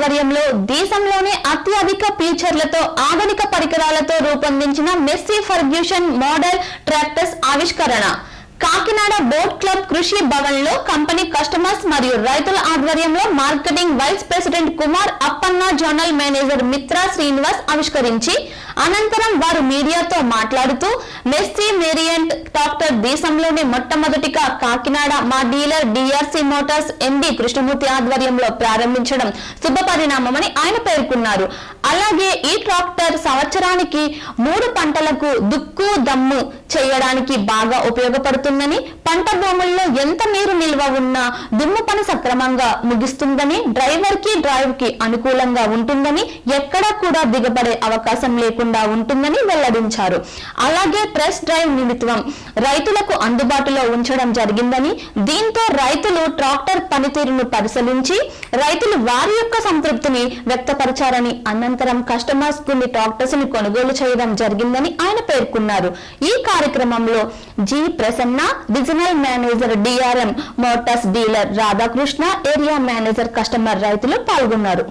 ఆధ్వర్యంలో దేశంలోనే అత్యధిక ఫీచర్లతో ఆధునిక పరికరాలతో రూపొందించిన మెస్సీ ఫర్గ్యూషన్ మోడల్ ట్రాక్టర్స్ ఆవిష్కరణ. కాకినాడ బోట్ క్లబ్ కృషి భవన్లో కంపెనీ కస్టమర్స్ మరియు రైతుల ఆధ్వర్యంలో marketing vice president Kumar Appanna zonal manager Mitra Srinivas ఆవిష్కరించి అనంతరం వారు మీడియాతో మాట్లాడుతూ మెస్సీ వేరియంట్ ట్రాక్టర్ దేశంలోనే మొట్టమొదటిగా కాకినాడ మా dealer DRC Motors MD Krishnamurthy ఆధ్వర్యంలో ప్రారంభించడం శుభ పరిణామమని ఆయన పేర్కొన్నారు. అలాగే ఈ ట్రాక్టర్ సంవత్సరానికి మూడు పంటలకు దుక్కు దమ్ము చేయడానికి బాగా ఉపయోగపడుతుందని పంట భూముల్లో ఎంత నీరు నిల్వ ఉన్నా దుమ్ము పని సక్రమంగా ముగిస్తుందని డ్రైవర్కి డ్రైవ్కి అనుకూలంగా ఉంటుందని ఎక్కడా కూడా దిగబడే అవకాశం లేకుండా ఉంటుందని వెల్లడించారు. అలాగే ప్రెస్ డ్రైవ్ నిమిత్తం రైతులకు అందుబాటులో ఉంచడం జరిగిందని దీంతో రైతులు ట్రాక్టర్ పనితీరును పరిశీలించి రైతులు వారి యొక్క సంతృప్తిని వ్యక్తపరిచారని అనంతరం కస్టమర్స్ కొన్ని ట్రాక్టర్స్ని కొనుగోలు చేయడం జరిగిందని ఆయన పేర్కొన్నారు. ఈ కార్యక్రమంలో G Prasanna regional manager DRM Motors dealer Radhakrishna area manager customer రైతులు పాల్గొన్నారు.